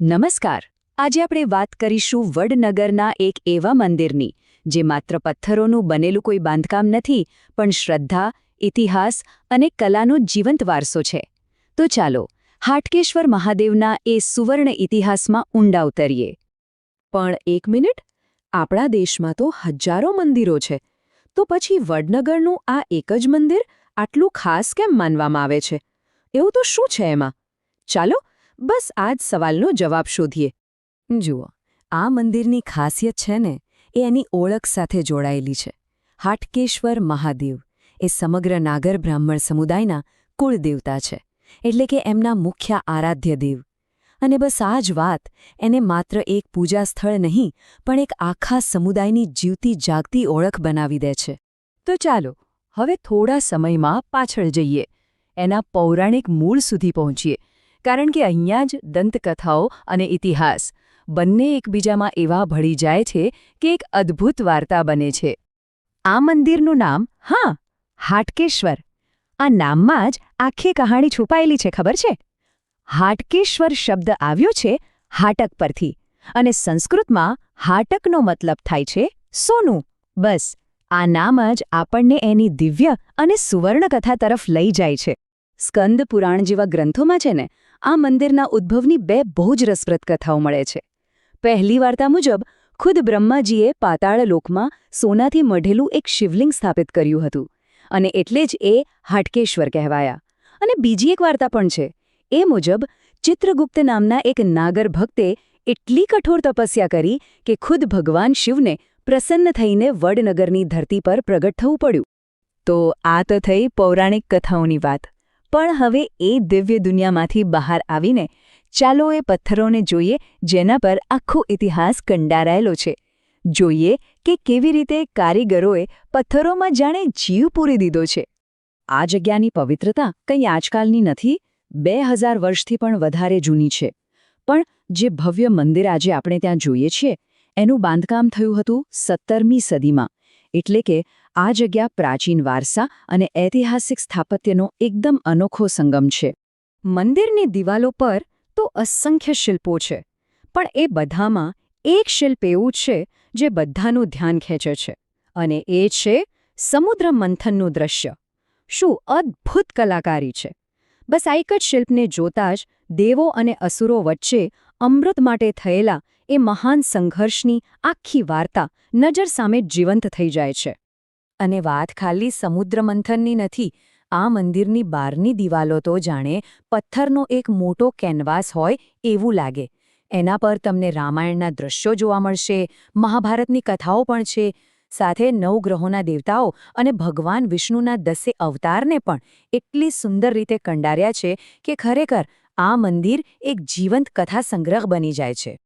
નમસ્કાર. આજે આપણે વાત કરીશું વડનગરના એક એવા મંદિરની, જે માત્ર પથ્થરોનું બનેલું કોઈ બાંધકામ નથી, પણ શ્રદ્ધા, ઇતિહાસ અને કલાનો જીવંત વારસો છે. તો ચાલો, હાટકેશ્વર મહાદેવના એ સુવર્ણ ઇતિહાસમાં ઊંડા ઉતરીએ. પણ એક મિનિટ, આપણા દેશમાં તો હજારો મંદિરો છે. તો પછી વડનગરનું આ એક જ મંદિર આટલું ખાસ કેમ માનવામાં આવે છે? એવું તો શું છે એમાં? ચાલો બસ આ જ સવાલનો જવાબ શોધીએ. જુઓ, આ મંદિરની ખાસિયત છે ને, એ એની ઓળખ સાથે જોડાયેલી છે. હાટકેશ્વર મહાદેવ એ સમગ્ર નાગર બ્રાહ્મણ સમુદાયના કુળદેવતા છે, એટલે કે એમના મુખ્ય આરાધ્ય દેવ. અને બસ આ જ વાત, એને માત્ર એક પૂજા સ્થળ નહીં, પણ એક આખા સમુદાયની જીવતી જાગતી ઓળખ બનાવી દે છે. તો ચાલો, હવે થોડા સમયમાં પાછળ જઈએ, એના પૌરાણિક મૂળ સુધી પહોંચીએ. કારણ કે અહીંયા જ દંતકથાઓ અને ઇતિહાસ બંને એકબીજામાં એવા ભળી જાય છે કે એક અદ્ભુત વાર્તા બને છે. આ મંદિરનું નામ, હા, હાટકેશ્વર. આ નામમાં જ આખી કહાણી છુપાયેલી છે, ખબર છે? હાટકેશ્વર શબ્દ આવ્યો છે હાટક પરથી અને સંસ્કૃતમાં હાટકનો મતલબ થાય છે સોનું. બસ, આ નામ જ આપણને એની દિવ્ય અને સુવર્ણકથા તરફ લઈ જાય છે. સ્કંદ પુરાણ જેવા ગ્રંથોમાં છે ને, આ મંદિરના ઉદ્ભવની બે બહુ જ રસપ્રદ કથાઓ મળે છે. પહેલી વાર્તા મુજબ, ખુદ બ્રહ્માજીએ પાતાળ લોકમાં સોનાથી મઢેલું એક શિવલિંગ સ્થાપિત કર્યું હતું, અને એટલે જ એ હાટકેશ્વર કહેવાયા. અને બીજી એક વાર્તા પણ છે, એ મુજબ, ચિત્રગુપ્ત નામના એક નાગર ભક્તે એટલી કઠોર તપસ્યા કરી કે ખુદ ભગવાન શિવને પ્રસન્ન થઈને વડનગરની ધરતી પર પ્રગટ થવું પડ્યું. તો આ તો થઈ પૌરાણિક કથાઓની વાત. પણ હવે એ દિવ્ય દુનિયામાંથી બહાર આવીને ચાલો એ પથ્થરોને જોઈએ જેના પર આખો ઇતિહાસ કંડારાયેલો છે. જોઈએ કે કેવી રીતે કારીગરોએ પથ્થરોમાં જાણે જીવ પૂરી દીધો છે. આ જગ્યાની પવિત્રતા કંઈ આજકાલની નથી, બે હજાર વર્ષથી પણ વધારે જૂની છે. પણ જે ભવ્ય મંદિર આજે આપણે ત્યાં જોઈએ છીએ, એનું બાંધકામ થયું હતું સત્તરમી સદીમાં, એટલે કે આ જગ્યા પ્રાચીન વારસા અને ઐતિહાસિક સ્થાપત્યનો એકદમ અનોખો સંગમ છે. મંદિરની દિવાલો પર તો અસંખ્ય શિલ્પો છે, પણ એ બધામાં એક શિલ્પ એવું છે જે બધાનું ધ્યાન ખેંચે છે, અને એ છે સમુદ્ર મંથનનું દ્રશ્ય. શું અદ્ભુત કલાકારી છે! બસ એક જ શિલ્પને જોતા જ દેવો અને અસુરો વચ્ચે અમૃત માટે થયેલા એ મહાન સંઘર્ષની આખી વાર્તા નજર સામે જીવંત થઈ જાય છે. અને વાત ખાલી સમુદ્ર મંથનની નથી, આ મંદિરની બહારની દિવાલો તો જાણે પથ્થરનો એક મોટો કેનવાસ હોય એવું લાગે. એના પર તમને રામાયણના દ્રશ્યો જોવા મળશે, મહાભારતની કથાઓ પણ છે, સાથે નવગ્રહોના દેવતાઓ અને ભગવાન વિષ્ણુના દસે અવતારને પણ એટલી સુંદર રીતે કંડાર્યા છે કે ખરેખર આ મંદિર એક જીવંત કથા સંગ્રહ બની જાય છે.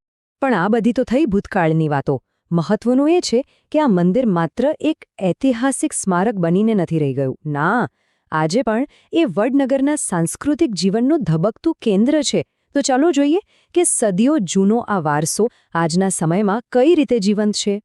પણ આ બધી તો થઈ ભૂતકાળની વાતો. મહત્વનું એ છે કે આ મંદિર માત્ર એક ઐતિહાસિક સ્મારક બનીને નથી રહી ગયું. ના, આજે પણ એ વડનગરના સાંસ્કૃતિક જીવનનું ધબકતું કેન્દ્ર છે. તો ચાલો જોઈએ કે સદીઓ જૂનો આ વારસો આજના સમયમાં કઈ રીતે જીવંત છે.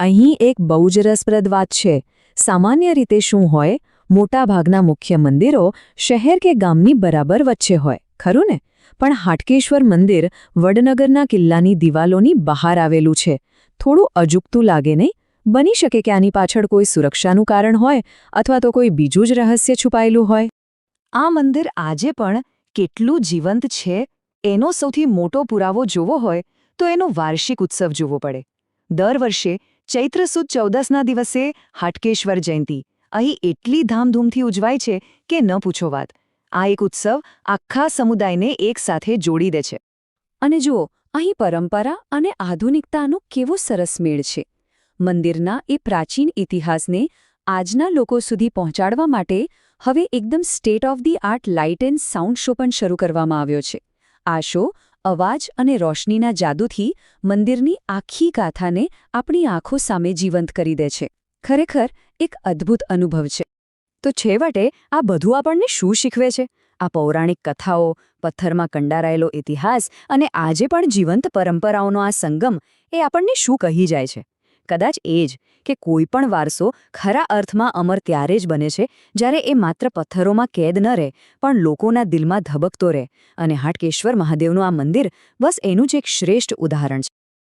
અહીં એક બહુ જ રસપ્રદ વાત છે. સામાન્ય રીતે શું હોય? મોટાભાગના મુખ્ય મંદિરો શહેર કે ગામની બરાબર વચ્ચે હોય, ખરું ને? પણ હાટકેશ્વર મંદિર વડનગરના કિલ્લાની દિવાલોની બહાર આવેલું છે. થોડું અજુકતું લાગે નહીં? બની શકે કે આની પાછળ કોઈ સુરક્ષાનું કારણ હોય અથવા તો કોઈ બીજું જ રહસ્ય છુપાયેલું હોય? આ મંદિર આજે પણ કેટલું જીવંત છે? એનો સૌથી મોટો પુરાવો જોવો હોય તો એનો વાર્ષિક ઉત્સવ જોવો પડે. દર વર્ષે ચૈત્ર સુદ ચૌદસના દિવસે હાટકેશ્વર જયંતી. અહીં એટલી ધામધૂમથી ઉજવાય છે કે ન પૂછો વાત. આ એક ઉત્સવ આખા સમુદાયને એકસાથે જોડી દે છે. અને જુઓ, અહીં પરંપરા અને આધુનિકતાનો કેવો સરસ મેળ છે. મંદિરના એ પ્રાચીન ઇતિહાસને આજના લોકો સુધી પહોંચાડવા માટે હવે એકદમ state of the art light and sound show પણ શરૂ કરવામાં આવ્યો છે. આ શો અવાજ અને રોશનીના જાદુથી મંદિરની આખી ગાથાને આપણી આંખો સામે જીવંત કરી દે છે. ખરેખર, એક અદ્ભુત અનુભવ છે. તો છેવટે આ બધું આપણને શું શીખવે છે? આ પૌરાણિક કથાઓ, પથ્થરમાં કંડારાયેલો ઇતિહાસ અને આજે પણ જીવંત પરંપરાઓનો આ સંગમ એ આપણને શું કહી જાય છે? કદાચ એ જ કે કોઈ પણ વારસો ખરા અર્થમાં અમર ત્યારે જ બને છે જ્યારે એ માત્ર પથ્થરોમાં કેદ ન રહે, પણ લોકોના દિલમાં ધબકતો રહે. અને હાટકેશ્વર મહાદેવનું આ મંદિર બસ એનું જ એક શ્રેષ્ઠ ઉદાહરણ છે.